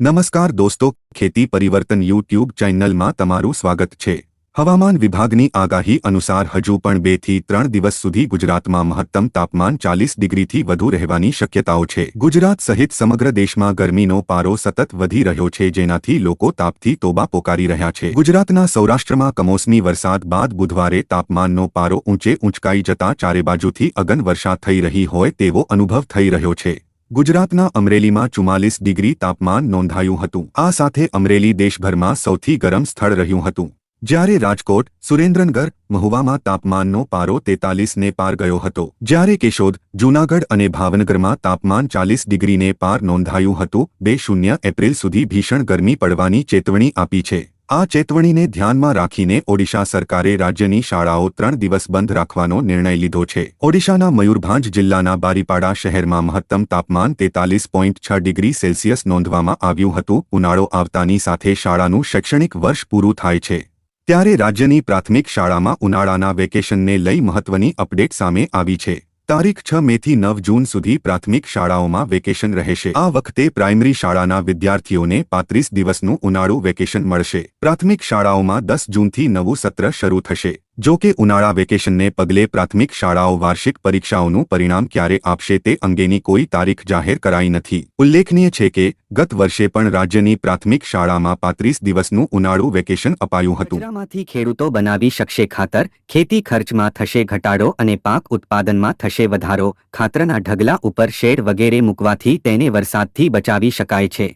નમસ્કાર દોસ્તો, ખેતી પરિવર્તન યુટ્યુબ ચેનલમાં તમારું સ્વાગત છે. હવામાન વિભાગની આગાહી અનુસાર હજુ પણ બેથી ત્રણ દિવસ સુધી ગુજરાતમાં મહત્તમ તાપમાન ચાલીસ ડિગ્રીથી વધુ રહેવાની શક્યતાઓ છે. ગુજરાત સહિત સમગ્ર દેશમાં ગરમીનો પારો સતત વધી રહ્યો છે, જેનાથી લોકો તાપથી તોબા પોકારી રહ્યા છે. ગુજરાતના સૌરાષ્ટ્રમાં કમોસમી વરસાદ બાદ બુધવારે તાપમાનનો પારો ઊંચે ઊંચકાઈ જતા ચારે બાજુથી અગન વર્ષા થઈ રહી હોય તેવો અનુભવ થઈ રહ્યો છે. ગુજરાતના અમરેલીમાં ચુમ્માલીસ ડિગ્રી તાપમાન નોંધાયું હતું. આ સાથે અમરેલી દેશભરમાં સૌથી ગરમ સ્થળ રહ્યું હતું. જ્યારે રાજકોટ, સુરેન્દ્રનગર, મહુવામાં તાપમાનનો પારો તેતાલીસને પાર ગયો હતો. જ્યારે કેશોદ, જૂનાગઢ અને ભાવનગરમાં તાપમાન ચાલીસ ડિગ્રીને પાર નોંધાયું હતું, બે શૂન્ય એપ્રિલ સુધી ભીષણ ગરમી પડવાની ચેતવણી આપી છે. આ ચેતવણીને ધ્યાનમાં રાખીને ઓડિશા સરકારે રાજ્યની શાળાઓ ત્રણ દિવસ બંધ રાખવાનો નિર્ણય લીધો છે. ઓડિશાના મયુરભાંજ જિલ્લાના બારીપાડા શહેરમાં મહત્તમ તાપમાન તેતાલીસ પોઈન્ટ છ ડિગ્રી સેલ્સિયસ નોંધવામાં આવ્યું હતું. ઉનાળો આવતાની સાથે શાળાનું શૈક્ષણિક વર્ષ પૂરું થાય છે. ત્યારે રાજ્યની પ્રાથમિક શાળામાં ઉનાળાના વેકેશનને લઈ મહત્વની અપડેટ સામે આવી છે. તારીખ છ મેથી નવ જૂન સુધી પ્રાથમિક શાળાઓમાં વેકેશન રહેશે. આ વખતે પ્રાઇમરી શાળાના વિદ્યાર્થીઓને પાંત્રીસ દિવસનું ઉનાળુ વેકેશન મળશે. પ્રાથમિક શાળાઓમાં દસ જૂનથી નવું સત્ર શરૂ થશે. જો કે ઉનાળા વેકેશનને પગલે પ્રાથમિક શાળાઓ વાર્ષિક પરીક્ષાઓનું પરિણામ ક્યારે આપશે તે અંગેની કોઈ તારીખ જાહેર કરાઈ નથી. ઉલ્લેખનીય છે કે, ગત વર્ષે પણ રાજ્યની પ્રાથમિક શાળામાં પાંત્રીસ દિવસનું ઉનાળુ વેકેશન અપાયું હતું. કચરામાંથી ખેડૂતો બનાવી શકશે ખાતર, ખેતી ખર્ચમાં થશે ઘટાડો અને પાક ઉત્પાદનમાં થશે વધારો. ખાતરના ઢગલા ઉપર શેડ વગેરે મૂકવાથી તેને વરસાદથી બચાવી શકાય છે.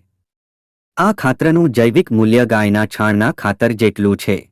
આ ખાતરનું જૈવિક મૂલ્ય ગાયના છાણના ખાતર જેટલું છે.